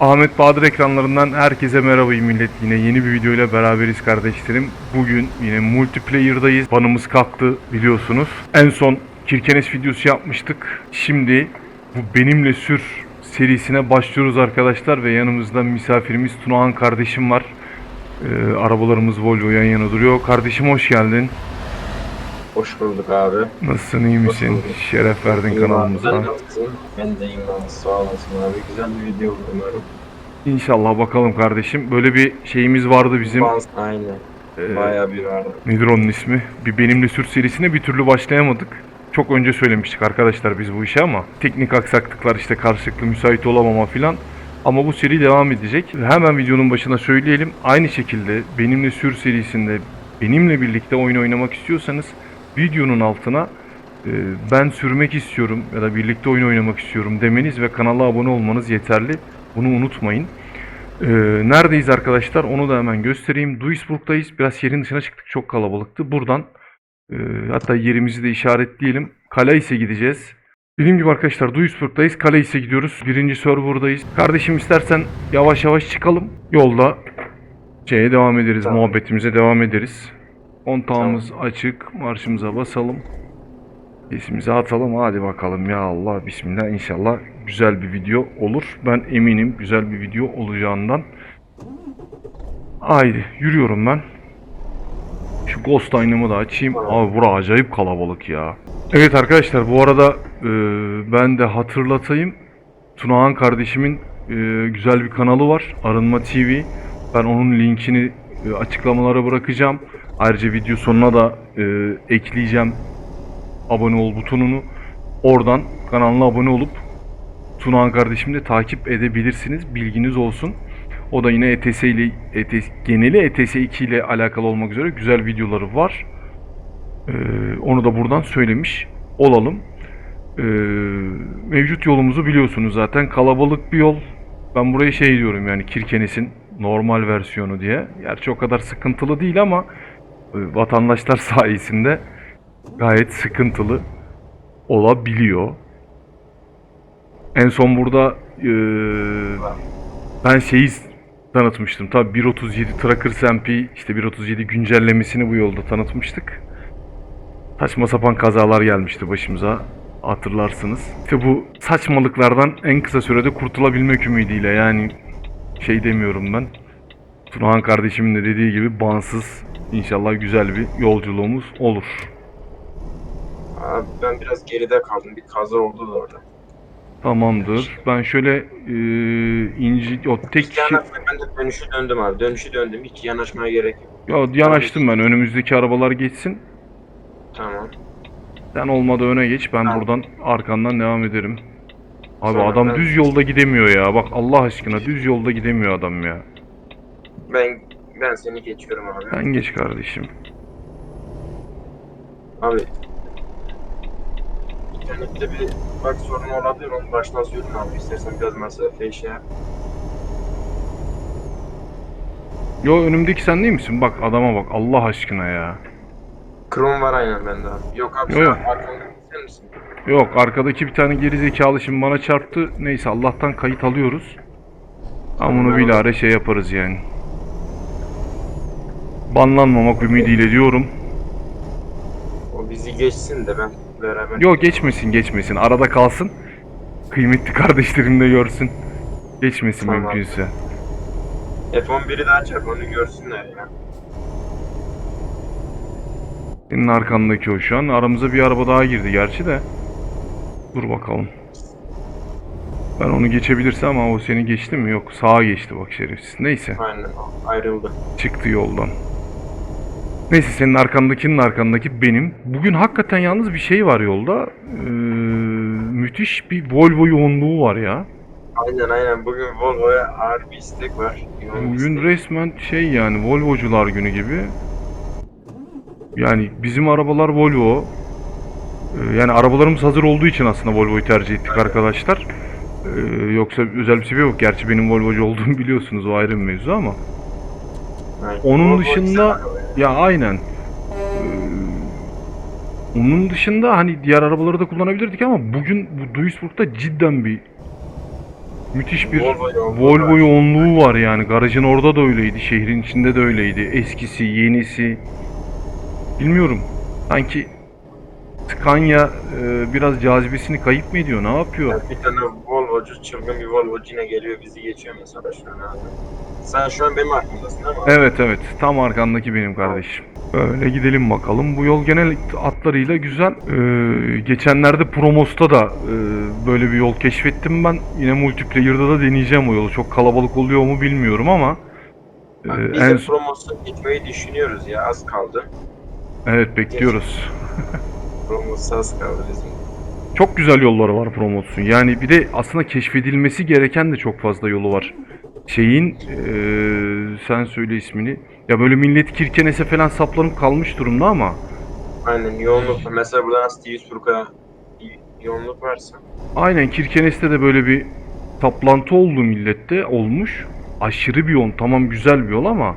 Ahmet Bahadır ekranlarından herkese merhaba millet. Yine yeni bir videoyla beraberiz kardeşlerim. Bugün yine multiplayer'dayız. Banımız kalktı biliyorsunuz. En son Kirkenes videosu yapmıştık. Şimdi bu Benimle Sür serisine başlıyoruz arkadaşlar ve yanımızda misafirimiz Tunahan kardeşim var. Ee, arabalarımız Volvo yan yana duruyor. Kardeşim hoş geldin. Hoş bulduk abi. Nasılsın iyi misin? Şeref verdin abi, kanalımıza. sen nasılsın? Ben de iyiyim abi. Sağ olasın abi. Güzel bir video oldu umarım. İnşallah bakalım kardeşim. Böyle bir şeyimiz vardı bizim. Bans- Aynen. Ee, Bayağı bir vardı. Nedir onun ismi? Bir Benimle Sür serisine bir türlü başlayamadık. Çok önce söylemiştik arkadaşlar biz bu işe ama teknik aksaklıklar işte karşılıklı müsait olamama filan. Ama bu seri devam edecek. Hemen videonun başına söyleyelim. Aynı şekilde Benimle Sür serisinde benimle birlikte oyun oynamak istiyorsanız videonun altına e, ben sürmek istiyorum ya da birlikte oyun oynamak istiyorum demeniz ve kanala abone olmanız yeterli. Bunu unutmayın. Ee, neredeyiz arkadaşlar? Onu da hemen göstereyim. Duisburg'dayız. Biraz şehrin dışına çıktık. Çok kalabalıktı. Buradan e, hatta yerimizi de işaretleyelim. Kalais'e gideceğiz. Dediğim gibi arkadaşlar Duisburg'dayız. Kalais'e gidiyoruz. Birinci server'dayız. Kardeşim istersen yavaş yavaş çıkalım. Yolda şeye devam ederiz. Tamam. Muhabbetimize devam ederiz. Kontağımız açık. Marşımıza basalım. Sesimizi atalım. Hadi bakalım ya Allah. Bismillah. İnşallah güzel bir video olur. Ben eminim güzel bir video olacağından. Haydi yürüyorum ben. Şu Ghost aynamı da açayım. Abi bura acayip kalabalık ya. Evet arkadaşlar bu arada e, ben de hatırlatayım. Tunahan kardeşimin e, güzel bir kanalı var. Arınma TV. Ben onun linkini e, açıklamalara bırakacağım. Ayrıca video sonuna da e, ekleyeceğim abone ol butonunu. Oradan kanalına abone olup Tunahan kardeşimi de takip edebilirsiniz. Bilginiz olsun. O da yine ETS ile ETS, geneli ETS 2 ile alakalı olmak üzere güzel videoları var. Ee, onu da buradan söylemiş olalım. Ee, mevcut yolumuzu biliyorsunuz zaten. Kalabalık bir yol. Ben buraya şey diyorum yani Kirkenes'in normal versiyonu diye. Gerçi o kadar sıkıntılı değil ama vatandaşlar sayesinde gayet sıkıntılı olabiliyor. En son burada eee, ben şeyi tanıtmıştım. Tabi 1.37 Trackers MP işte 1.37 güncellemesini bu yolda tanıtmıştık. Saçma sapan kazalar gelmişti başımıza. Hatırlarsınız. İşte bu saçmalıklardan en kısa sürede kurtulabilmek ümidiyle yani şey demiyorum ben. Tunahan kardeşimin de dediği gibi bağımsız inşallah güzel bir yolculuğumuz olur. Abi ben biraz geride kaldım. Bir kaza oldu da orada. Tamamdır. Ben şöyle e, inci o tek İki şey, yanaşma ben de dönüşü döndüm abi. Dönüşü döndüm. Hiç yanaşmaya gerek yok. ya yanaştım ben. Önümüzdeki arabalar geçsin. Tamam. Sen olmadı öne geç. Ben Tamam. buradan arkandan devam ederim. Abi Sonra adam ben- düz yolda gidemiyor ya. Bak Allah aşkına düz yolda gidemiyor adam ya. Ben ben seni geçiyorum abi. Sen geç kardeşim. Abi. İnternette bir bak sorun olabilir. Onu baştan söyleyeyim abi. İstersen biraz mesafeyi şey yap. Yo önümdeki sen değil misin? Bak adama bak Allah aşkına ya. Chrome var aynen bende abi. Yok abi Yo, sen yo. arkamda sen misin? Yok arkadaki bir tane geri zekalı şimdi bana çarptı. Neyse Allah'tan kayıt alıyoruz. Ama bunu Ben- bilahare şey yaparız yani. Banlanmamak ümidiyle diyorum. O bizi geçsin de ben beraber. Yok geçmesin geçmesin. Arada kalsın. Kıymetli kardeşlerim de görsün. Geçmesin Tamam. mümkünse. F11'i daha çak onu görsünler ya. Senin arkandaki o şu an. Aramıza bir araba daha girdi gerçi de. Dur bakalım. Ben onu geçebilirsem ama o seni geçti mi? Yok sağa geçti bak şerefsiz. Neyse Aynen ayrıldı. çıktı yoldan. Neyse senin arkandakinin arkandaki benim. Bugün hakikaten yalnız bir şey var yolda. Ee, müthiş bir Volvo yoğunluğu var ya. Aynen aynen bugün Volvo'ya ağır bir istek var. Yoğun Bugün istek. resmen şey yani Volvocular günü gibi. Yani bizim arabalar Volvo. Ee, Yani arabalarımız hazır olduğu için aslında Volvo'yu tercih ettik arkadaşlar. Ee, yoksa özel bir sebep yok. Gerçi benim Volvocu olduğumu biliyorsunuz o ayrı bir mevzu ama. Aynen. Onun Volvo dışında güzel araba ya. aynen. Ee, onun dışında hani diğer arabaları da kullanabilirdik ama bugün bu Duisburg'da cidden bir Müthiş bir Volvo yoğunluğu Volvo var. yoğunluğu var yani. Garajın orada da öyleydi. Şehrin içinde de öyleydi. Eskisi, yenisi. Bilmiyorum. Sanki Scania e, biraz cazibesini kayıp mı ediyor? Ne yapıyor? Bir tane Volvo'cu, çılgın bir Volvo'cu yine geliyor bizi geçiyor mesela şu an abi. Sen şu an benim arkamdasın değil mi? abi? Evet evet. Tam arkandaki benim kardeşim. Böyle gidelim bakalım. Bu yol genel hatlarıyla güzel. Ee, geçenlerde Promos'ta da e, böyle bir yol keşfettim ben. Yine multiplayer'da da deneyeceğim o yolu. Çok kalabalık oluyor mu bilmiyorum ama e, Biz en de promosyon gitmeyi düşünüyoruz ya az kaldı. evet bekliyoruz. Promosyon az kaldı bizim. Çok güzel yolları var Promos'un. Yani bir de aslında keşfedilmesi gereken de çok fazla yolu var. Şeyin eee, sen söyle ismini. Ya böyle millet Kirkenes'e falan saplanıp kalmış durumda ama Aynen yoğunluk. Mesela buradan 100 Furka yoğunluk varsa. aynen Kirkenes'te de böyle bir saplantı oldu millette olmuş. Aşırı bir yol. Tamam güzel bir yol ama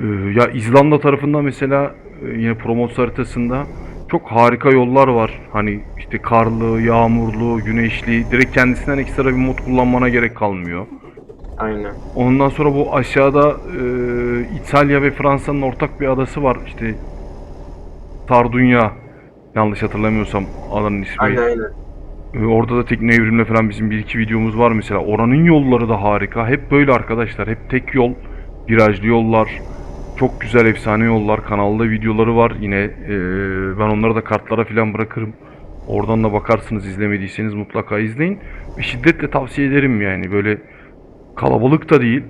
eee, ya İzlanda tarafında mesela e, yine Promos haritasında çok harika yollar var. Hani işte karlı, yağmurlu, güneşli. Direkt kendisinden ekstra bir mod kullanmana gerek kalmıyor. Aynen. Ondan sonra bu aşağıda e, İtalya ve Fransa'nın ortak bir adası var. İşte Sardunya. Yanlış hatırlamıyorsam adanın ismi. Aynen aynen. E, orada da tekne evrimle falan bizim bir iki videomuz var mesela. Oranın yolları da harika. Hep böyle arkadaşlar. Hep tek yol. Virajlı yollar. Çok güzel efsane yollar. Kanalda videoları var. Yine e, ben onları da kartlara falan bırakırım. Oradan da bakarsınız izlemediyseniz mutlaka izleyin. Ve şiddetle tavsiye ederim yani. Böyle kalabalık da değil.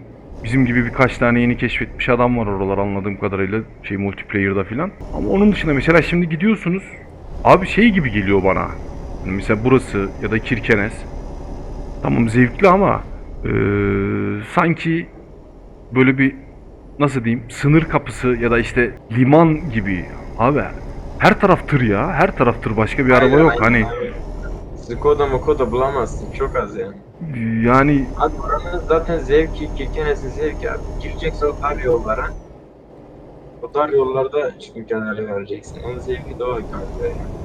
Bizim gibi birkaç tane yeni keşfetmiş adam var oralar anladığım kadarıyla. Şey multiplayer'da falan. Ama onun dışında mesela şimdi gidiyorsunuz. Abi şey gibi geliyor bana. Yani mesela burası ya da Kirkenes. Tamam zevkli ama eee, sanki böyle bir nasıl diyeyim sınır kapısı ya da işte liman gibi. Abi her taraf tır ya. Her taraf tır. Başka bir araba yok. Hani abi. Skoda Mokoda bulamazsın. Çok az yani. yani Abi buranın zaten zevki, Kirkenes'in zevki abi. Gireceksin o dar yollara. O dar yollarda mücadele vereceksin. Onun zevki de o kanka yani.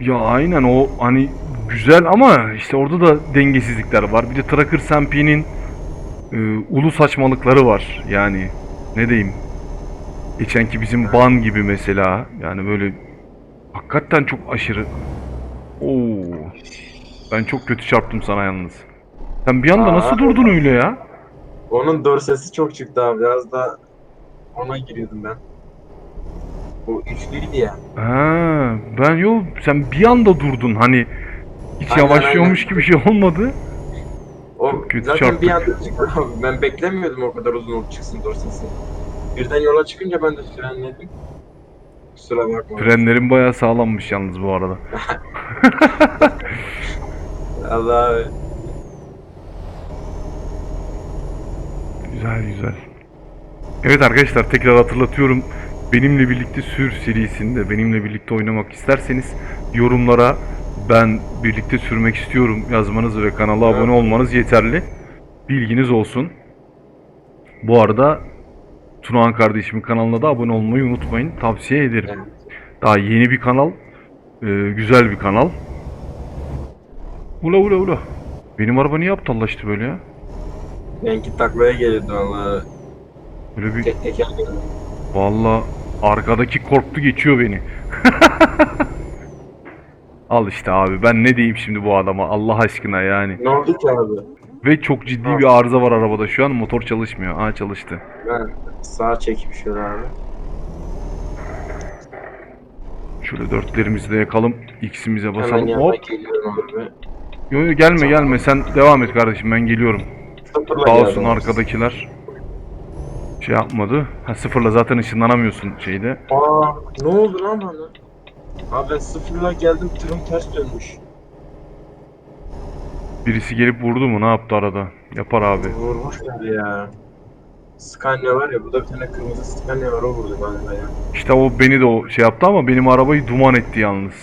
Ya aynen o hani güzel ama işte orada da dengesizlikler var. Bir de Tracker SMP'nin e, ulu saçmalıkları var. Yani ne diyeyim? Geçenki bizim ban gibi mesela. Yani böyle hakikaten çok aşırı. Oo. Ben çok kötü çarptım sana yalnız. Sen bir anda Aa. nasıl durdun öyle ya? Onun dorsesi çok çıktı abi. Biraz da ona giriyordum ben. Bu üçlüydü ya. Ha, ben yok sen bir anda durdun hani hiç Aynen, yavaşlıyormuş aynen. gibi şey olmadı. O kötü zaten çarptık. bir anda çıktı abi. Ben beklemiyordum o kadar uzun olup çıksın dorsesi. Birden yola çıkınca ben de frenledim. Kusura bakma. Frenlerin bayağı sağlammış yalnız bu arada. Allah Güzel güzel. Evet arkadaşlar tekrar hatırlatıyorum. Benimle birlikte sür serisinde benimle birlikte oynamak isterseniz yorumlara ben birlikte sürmek istiyorum yazmanız ve kanala Evet. abone olmanız yeterli. Bilginiz olsun. Bu arada Tunağan kardeşimin kanalına da abone olmayı unutmayın. Tavsiye ederim. Evet. Daha yeni bir kanal. Ee, güzel bir kanal. Ula ula ula. Benim araba niye aptallaştı böyle ya? Benki taklaya gelirdi valla. Böyle bir Tek teker gelirdi. Valla arkadaki korktu geçiyor beni. Al işte abi ben ne diyeyim şimdi bu adama Allah aşkına yani. Ne oldu ki abi? Ve çok ciddi bir arıza var arabada şu an motor çalışmıyor. Aa çalıştı. Ben sağa çekip şöyle abi. Şöyle dörtlerimizi de yakalım. X'imize Hemen basalım. yanına Hop. geliyorum abi. Yo yo gelme gelme sen devam et kardeşim ben geliyorum. Sıfırla Sağ olsun arkadakiler. Şey yapmadı. Ha sıfırla zaten ışınlanamıyorsun şeyde. Aa ne oldu lan bana? Abi ben sıfırla geldim tırım ters dönmüş. Birisi gelip vurdu mu ne yaptı arada? Yapar abi. Vurmuşlar ya. Scania var ya burada bir tane kırmızı Scania var o vurdu galiba ya. İşte o beni de o şey yaptı ama benim arabayı duman etti yalnız.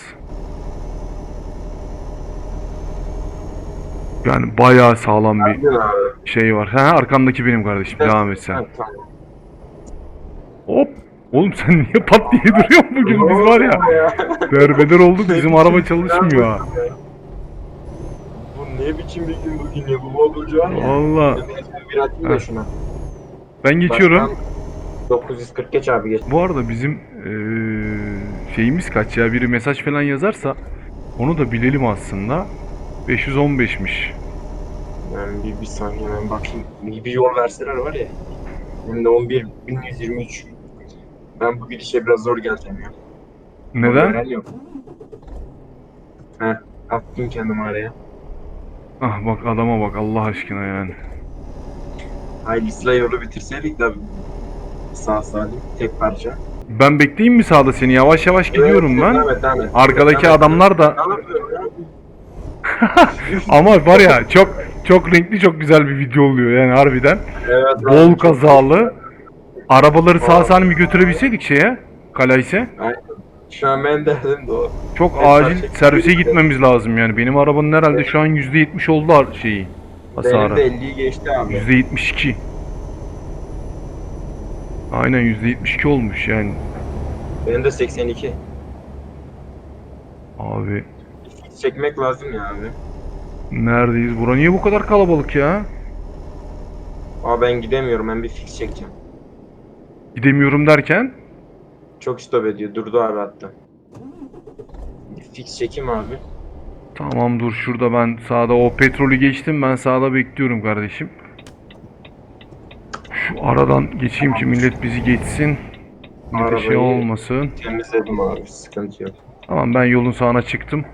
Yani bayağı sağlam bir abi. şey var. Ha arkandaki benim kardeşim. Devam et sen. Ha, tamam. Hop. Oğlum sen niye pat diye duruyorsun bugün biz var ya. Derbeder olduk bizim araba çalışmıyor ha. Bu ne biçim bir gün bugün ya bu var ya. Valla bir atayım da şuna. ben geçiyorum. Baştan 940 geç abi geç. Bu arada bizim eee, şeyimiz kaç ya? Biri mesaj falan yazarsa onu da bilelim aslında. 515'miş. Ben bir, bir saniye ben bakayım. Bir, bir yol verseler var ya. Hem de 11 1123. Ben bu gidişe biraz zor geleceğim ya. Neden? veren yok. Heh, attım kendimi araya. Ah bak adama bak Allah aşkına yani. Haydi sıra yolu bitirseydik de sağ salim tek parça. Ben bekleyeyim mi sağda seni? Yavaş yavaş gidiyorum ben. Devam et, devam et. Arkadaki Devam et. adamlar da Ne yapıyorum ya? ama var ya çok çok renkli çok güzel bir video oluyor yani harbiden. Evet, Bol abi, çok- kazalı. Arabaları sağ salim bir götürebilseydik şeye, Kalayse. Aynen. Şu an ben derdim de o. Çok Evet, acil gerçekten. servise gitmemiz lazım yani. Benim arabanın herhalde şu an %70 oldu ar- şeyi. Benim de Hasarı. 50'yi geçti abi. %72. Aynen %72 olmuş yani. Benim de 82. Abi Çekmek lazım ya abi. neredeyiz? Bura niye bu kadar kalabalık ya? Ama ben gidemiyorum. Ben bir fix çekeceğim. Gidemiyorum derken Çok stop ediyor. Durdu abi hatta. Fix çekeyim abi. Tamam dur şurada ben sağda o petrolü geçtim ben sağda bekliyorum kardeşim. Şu aradan geçeyim ki millet bizi geçsin. Bir şey olmasın. Temizledim abi. Sıkıntı yok. Tamam ben yolun sağına çıktım.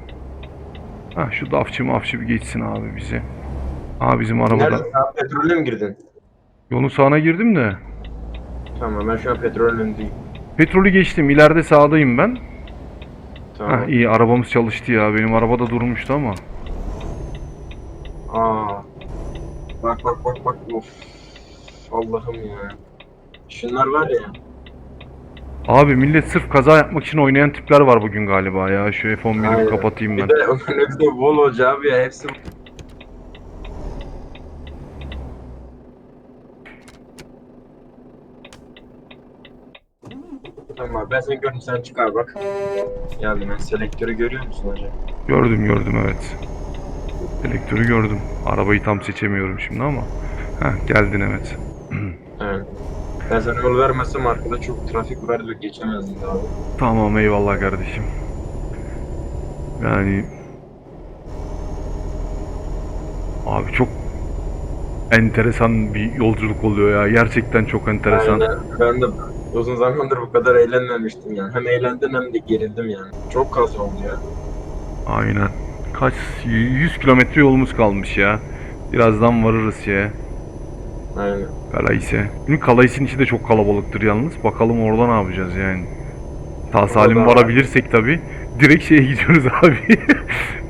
Ha şu dafçı mafçı bir geçsin abi bizi. Aa bizim arabada. Nerede? Petrole mi girdin? Yolun sağına girdim de. Tamam ben şu an petrol önündeyim. Petrolü geçtim. İleride sağdayım ben. Tamam. Ha iyi arabamız çalıştı ya. Benim araba da durmuştu ama. Aa. Bak bak bak bak. Of. Allah'ım ya. Şunlar var ya. Abi millet sırf kaza yapmak için oynayan tipler var bugün galiba ya. Şu F11'i Aynen. kapatayım ben. Bir de onların hepsi de bol hoca abi ya. Hepsi Tamam abi ben seni gördüm sen çıkar bak. Geldim ben selektörü görüyor musun hocam? Gördüm gördüm evet. Selektörü gördüm. Arabayı tam seçemiyorum şimdi ama. Heh geldin evet. Evet. Ben sana yol vermezsem arkada çok trafik var ve geçemezdim abi. Tamam eyvallah kardeşim. Yani Abi çok enteresan bir yolculuk oluyor ya. Gerçekten çok enteresan. Aynen. Ben de uzun zamandır bu kadar eğlenmemiştim yani. Hem eğlendim hem de gerildim yani. Çok kaza oldu ya. Aynen. Kaç 100 kilometre yolumuz kalmış ya. Birazdan varırız şeye. Aynen. Kalayse. Şimdi Kalayse'nin içi de çok kalabalıktır yalnız. Bakalım orada ne yapacağız yani. Sağ salim varabilirsek tabi. Direkt şeye gidiyoruz abi.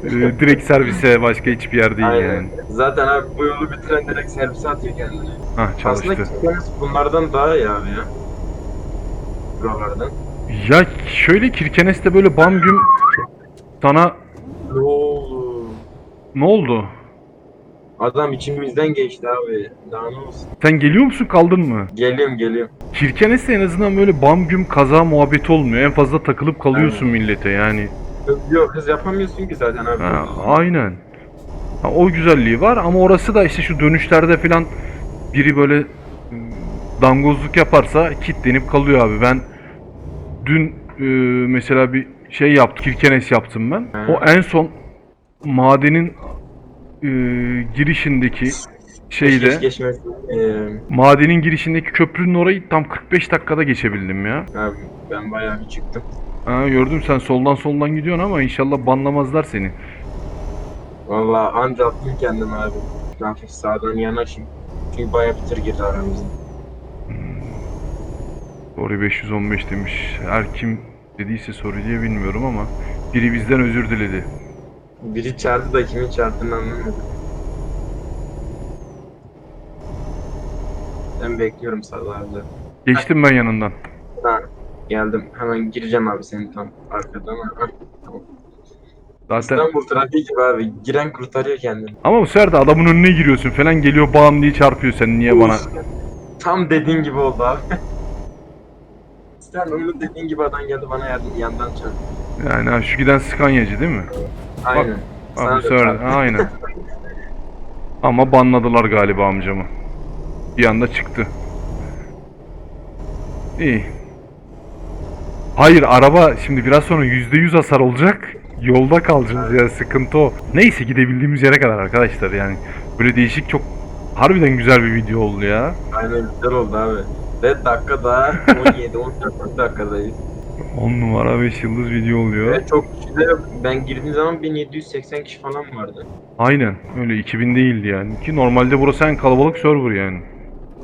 Ee, direkt servise başka hiçbir yer değil Aynen. yani. Zaten abi bu yolu bitiren direkt servise atıyor kendini. Hah çalıştı. Aslında bunlardan daha iyi abi ya. Buralardan. Ya şöyle Kirkenes'te böyle bam güm sana Ne oldu? ne oldu? Adam içimizden geçti abi. Daha ne olsun? Sen geliyor musun kaldın mı? Geliyorum geliyorum. Kirkenes'te en azından böyle bam güm kaza muhabbeti olmuyor. En fazla takılıp kalıyorsun millete yani. Yok hız yapamıyorsun ki zaten abi. Ha, aynen. Ha, o güzelliği var ama orası da işte şu dönüşlerde falan biri böyle ım, dangozluk yaparsa kitlenip kalıyor abi. Ben dün e, mesela bir şey yaptım. Kirkenes yaptım ben. O en son madenin e, girişindeki şeyde Geç, geçmez. Ee, madenin girişindeki köprünün orayı tam 45 dakikada geçebildim ya. abi ben bayağı bir çıktım. Ha, gördüm sen soldan soldan gidiyorsun ama inşallah banlamazlar seni. Vallahi anca attım kendimi abi. Hafif sağdan yanaşayım. Çünkü bayağı bir tır girdi aramıza. Soru 515 demiş. Her kim dediyse soru diye bilmiyorum ama biri bizden özür diledi. Biri çağırdı da kimin çağırdığını anlamadım. Ben bekliyorum sağlarda. Geçtim ben yanından. Ha, geldim. Hemen gireceğim abi senin tam arkadan. Ha, tamam. Zaten İstanbul trafiği gibi abi. Giren kurtarıyor kendini. ama bu sefer de adamın önüne giriyorsun falan geliyor bam diye çarpıyor sen niye bana. Tam dediğin gibi oldu abi. Sen onu dediğin gibi adam geldi bana yardım, yandan çarptı. Yani ha, şu giden Scania'cı değil mi? Aynen. Ha, Sana sefer çarptı. aynen. Ama banladılar galiba amcamı. Bir anda çıktı. İyi. Hayır araba şimdi biraz sonra %100 hasar olacak. Yolda kalacağız ya sıkıntı o. Neyse gidebildiğimiz yere kadar arkadaşlar yani. Böyle değişik çok harbiden güzel bir video oldu ya. Aynen güzel oldu abi. Ve dakika daha 17 14 dakikadayız. 10 numara 5 yıldız video oluyor. Ve çok kişi de. Ben girdiğim zaman 1780 kişi falan vardı. Aynen öyle 2000 değildi yani. Ki normalde burası en kalabalık server yani.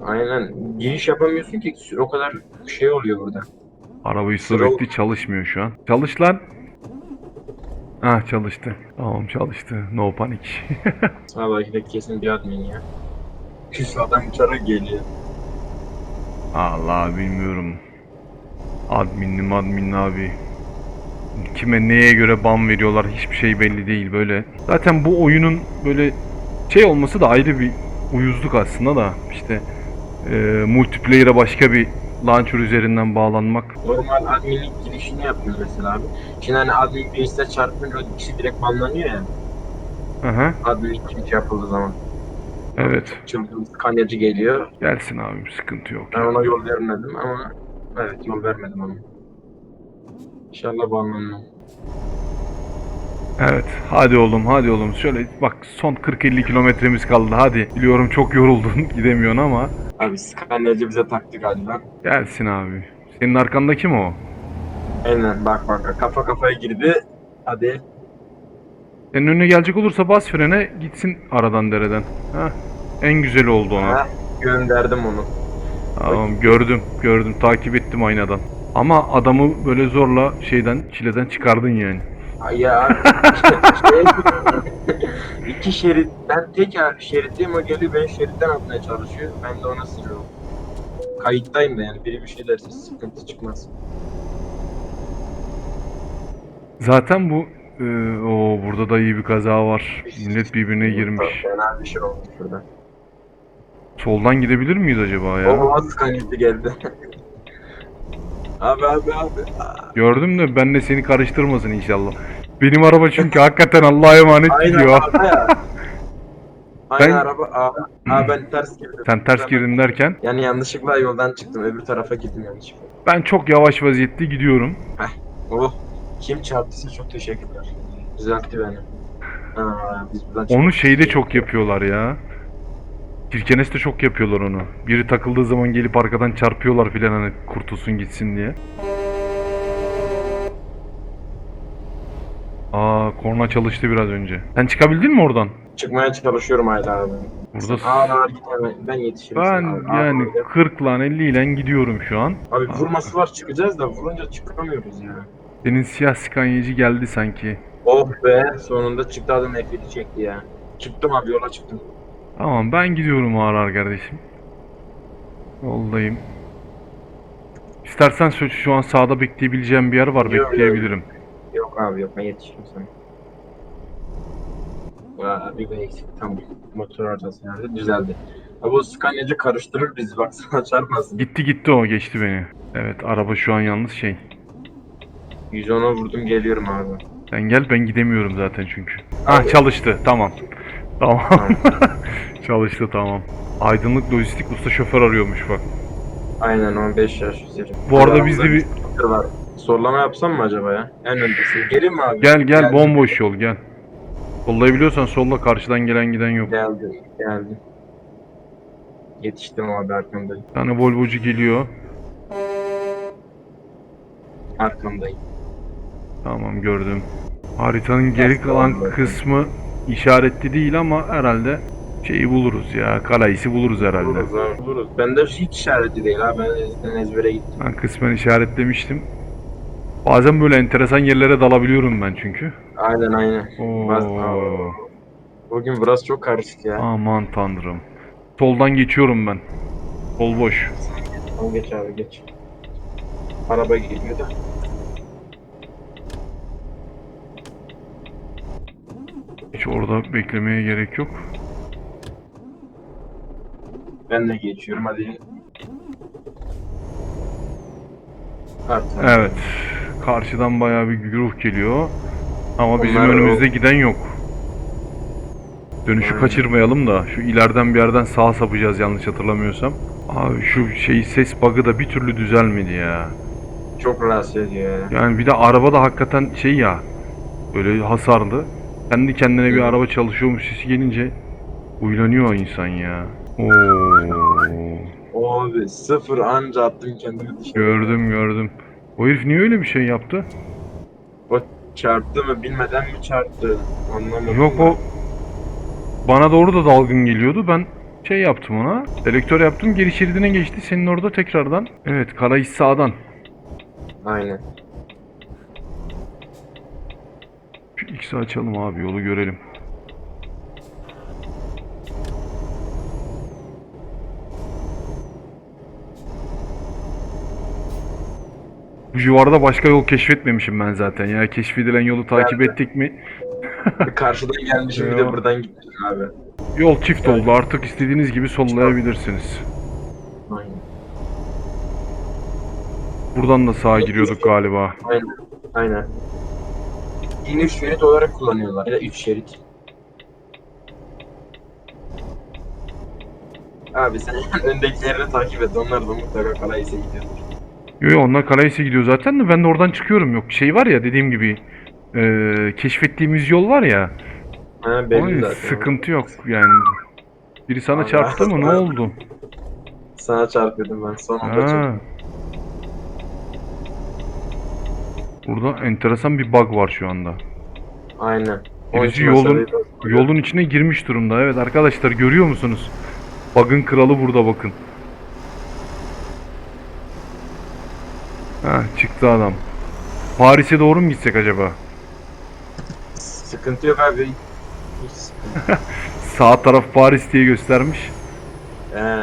Aynen. Giriş yapamıyorsun ki o kadar şey oluyor burada. Arabayı sürekli çalışmıyor şu an. Çalış lan. Ah çalıştı. Tamam çalıştı. No panik. Sağdaki de kesin bir admin ya. Küs adam uçarak geliyor. Allah bilmiyorum. Adminli madminli abi. Kime neye göre ban veriyorlar hiçbir şey belli değil böyle. Zaten bu oyunun böyle şey olması da ayrı bir uyuzluk aslında da işte e, multiplayer'a başka bir launcher üzerinden bağlanmak. Normal adminlik girişini yapıyoruz mesela abi. Şimdi hani admin birisine çarpınca o kişi direkt banlanıyor ya. Aha, Adminlik giriş yapıldığı zaman. Evet. Çılgın skanyacı geliyor. Gelsin abim sıkıntı yok. Ben ya. ona yol vermedim ama evet yol vermedim ona. İnşallah banlanmam. Evet hadi oğlum hadi oğlum şöyle bak son 40-50 kilometremiz kaldı hadi. Biliyorum çok yoruldun gidemiyorsun ama Abi skanyacı bize taktı galiba. gelsin abi. Senin arkandaki mi o? Aynen bak bak kafa kafaya girdi. Hadi. Senin önüne gelecek olursa bas frene gitsin aradan dereden. Ha? En güzeli oldu ona. Ha, gönderdim onu. Tamam gördüm gördüm takip ettim aynadan. Ama adamı böyle zorla şeyden çileden çıkardın yani. Ya. şey, iki şerit. Ben tek şeritteyim o geliyor beni şeritten atmaya çalışıyor. Ben de ona sürüyorum. Kayıttayım da yani biri bir şey derse sıkıntı çıkmaz. Zaten bu e, o burada da iyi bir kaza var. Millet birbirine girmiş. Fena bir şey oldu şurada. Soldan gidebilir miyiz acaba ya? O az kanıtı geldi. abi abi abi. Gördüm de ben de seni karıştırmasın inşallah. Benim araba çünkü hakikaten Allah'a emanet Aynı gidiyor. araba ya. Aynı Ben- araba. Abi, abi ben ters girdim. Sen ters girdin derken Yani yanlışlıkla yoldan çıktım. Öbür tarafa gittim yanlışlıkla. ben çok yavaş vaziyette gidiyorum. Oh. Kim çarptıysa çok teşekkürler. Düzeltti beni. Aa, biz buradan Onu çıktık. şeyde çok yapıyorlar ya. Kirkenes'te çok yapıyorlar onu. Biri takıldığı zaman gelip arkadan çarpıyorlar filan hani kurtulsun gitsin diye. Aa korna çalıştı biraz önce. Sen çıkabildin mi oradan? Çıkmaya çalışıyorum hala abi. Burada Ağır ağır gitme. Ben yetişirim. ben sana abi. yani Ağır ağır. 40 lan 50 ile gidiyorum şu an. Abi vurması var çıkacağız da vurunca çıkamıyoruz ya. Senin siyah skanyeci geldi sanki. Oh be sonunda çıktı adam F7 çekti ya. Çıktım abi yola çıktım. Tamam ben gidiyorum ağır ağır kardeşim. Yoldayım. İstersen şu- şu an sağda bekleyebileceğim bir yer var Yok, bekleyebilirim. Yok abi yok ben yetişirim sana. Vaa bir eksik tam motor arızası nerede düzeldi. Abi o Scania'cı karıştırır bizi bak sana çarpmasın. Gitti gitti o geçti beni. Evet araba şu an yalnız şey. 110'a vurdum geliyorum abi. Sen gel ben gidemiyorum zaten çünkü. Ah Abi. çalıştı tamam. Tamam. çalıştı tamam. Aydınlık lojistik usta şoför arıyormuş bak. Aynen 15 yaş üzeri. Bu arada bizde bir. Sollama yapsam mı acaba ya? En öndesin. Gelin mi abi? gel gel Geldim. bomboş yol gel. Sollayabiliyorsan solla karşıdan gelen giden yok. Geldim. Geldim. Yetiştim abi arkamdayım. Bir tane Volvo'cu geliyor. Arkamdayım. Tamam gördüm. Haritanın geri kalan kısmı işaretli değil ama herhalde şeyi buluruz ya. Kalayisi buluruz herhalde. Buluruz abi buluruz. Bende hiç işareti değil abi. Ben ezden ezbere gittim. Ben kısmen işaretlemiştim. Bazen böyle enteresan yerlere dalabiliyorum ben çünkü. Aynen aynen. Bugün burası çok karışık ya. Aman tanrım. Soldan geçiyorum ben. Sol boş. Tamam geç abi geç. Araba geliyor da. Hiç orada beklemeye gerek yok. Ben de geçiyorum hadi. Artık. Evet. Karşıdan bayağı bir güruh geliyor. Ama bizim Onlar önümüzde o- giden yok. Dönüşü Aynen. kaçırmayalım da şu ileriden bir yerden sağa sapacağız yanlış hatırlamıyorsam. Abi şu şey ses bug'ı da bir türlü düzelmedi ya. Çok rahatsız ediyor ya. Yani bir de araba da hakikaten şey ya böyle hasarlı. Kendi kendine bir araba çalışıyormuş sesi gelince uylanıyor insan ya. Oo. Abi sıfır anca attım kendimi dışarı. Gördüm gördüm. O herif niye öyle bir şey yaptı? Çarptı mı bilmeden mi çarptı? Anlamadım. Yok ben. o bana doğru da dalgın geliyordu. Ben şey yaptım ona. Selektör yaptım. Geri şeridine geçti. Senin orada tekrardan. Evet Karayis sağdan. Aynen. Şu X'i açalım abi yolu görelim. Bu civarda başka yol keşfetmemişim ben zaten ya. Keşfedilen yolu takip Ben ettik mi? Karşıdan gelmişim bir de buradan gitmişim abi. Yol çift oldu. Artık istediğiniz gibi sollayabilirsiniz. Aynen. Buradan da sağa giriyorduk galiba. Aynen. Aynen. Yine 3 şerit olarak kullanıyorlar. Ya da 3 şerit. Abi sen öndekilerini takip et. Onlar da mutlaka Kalayis'e gidiyordur. Yo yo onlar Kalais'e gidiyor zaten de ben de oradan çıkıyorum yok. Şey var ya dediğim gibi eee, keşfettiğimiz yol var ya. Ha belli zaten. sıkıntı yok yani. Biri sana Allah çarptı mı ne oldu? Sana çarpıyordum ben. Son anda Ha. çarptım. Burada enteresan bir bug var şu anda. Aynen. Birisi yolun yolun içine girmiş durumda. Evet arkadaşlar görüyor musunuz? Bug'ın kralı burada bakın. Ha çıktı adam. Paris'e doğru mu gitsek acaba? Sıkıntı yok abi. Sağ taraf Paris diye göstermiş. He.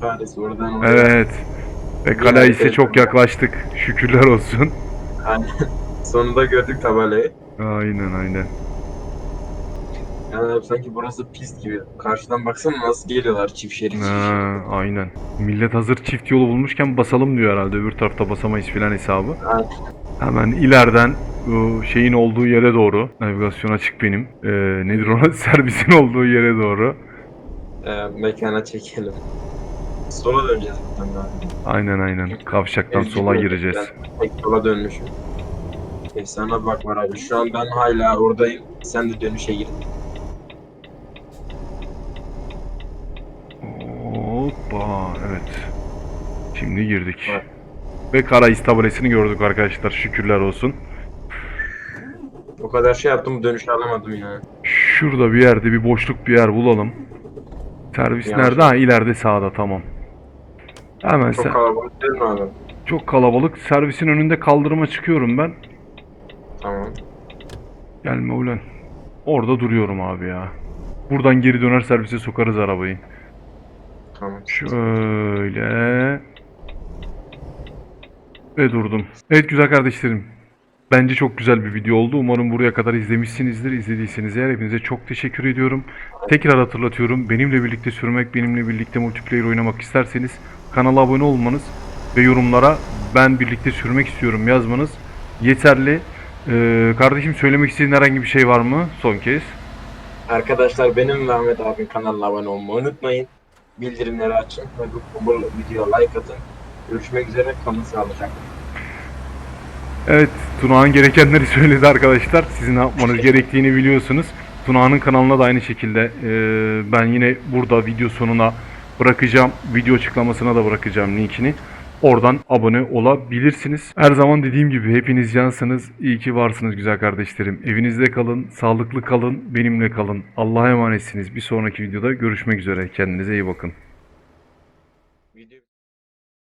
Paris oradan. Evet. Ve Kalais'e çok yaklaştık. Şükürler olsun. Aynen. Sonunda gördük tabelayı. Aynen aynen. Yani abi sanki burası pist gibi. Karşıdan baksana nasıl geliyorlar çift şerit. çift Ha, şerit. aynen. Millet hazır çift yolu bulmuşken basalım diyor herhalde. Öbür tarafta basamayız filan hesabı. Aynen. Hemen ileriden bu şeyin olduğu yere doğru. Navigasyon açık benim. Ee, nedir ona? Servisin olduğu yere doğru. Ee, mekana çekelim. Sola döneceğiz buradan abi. Aynen aynen. Kavşaktan Ezgi sola gireceğiz. Ben tek sola dönmüşüm. Efsane bak var abi. Şu an ben hala oradayım. Sen de dönüşe girdin. Hoppa. Evet. Şimdi girdik. Evet. Ve Karayis tabelesini gördük arkadaşlar. Şükürler olsun. O kadar şey yaptım dönüşü alamadım ya. Şurada bir yerde bir boşluk bir yer bulalım. Servis Yavaş. nerede? Ha ileride sağda tamam. Hemen Çok sen. kalabalık değil mi abi? Çok kalabalık. Servisin önünde kaldırıma çıkıyorum ben. Tamam. Gelme ulan. Orada duruyorum abi ya. Buradan geri döner servise sokarız arabayı. Tamam. Şöyle. Ve durdum. Evet güzel kardeşlerim. Bence çok güzel bir video oldu. Umarım buraya kadar izlemişsinizdir. İzlediyseniz eğer hepinize çok teşekkür ediyorum. Tekrar hatırlatıyorum. Benimle birlikte sürmek, benimle birlikte multiplayer oynamak isterseniz kanala abone olmanız ve yorumlara ben birlikte sürmek istiyorum yazmanız yeterli. Ee, kardeşim söylemek istediğin herhangi bir şey var mı? Son kez. Arkadaşlar benim ve Ahmet abinin kanalına abone olmayı unutmayın. Bildirimleri açın ve bu videoya like atın. Görüşmek üzere. Kalın sağlıcakla. Evet, Tunağan gerekenleri söyledi arkadaşlar. Sizin ne yapmanız gerektiğini biliyorsunuz. Tunağan'ın kanalına da aynı şekilde e, ben yine burada video sonuna bırakacağım. Video açıklamasına da bırakacağım linkini. Oradan abone olabilirsiniz. Her zaman dediğim gibi hepiniz cansınız. İyi ki varsınız güzel kardeşlerim. Evinizde kalın, sağlıklı kalın, benimle kalın. Allah'a emanetsiniz. Bir sonraki videoda görüşmek üzere. Kendinize iyi bakın.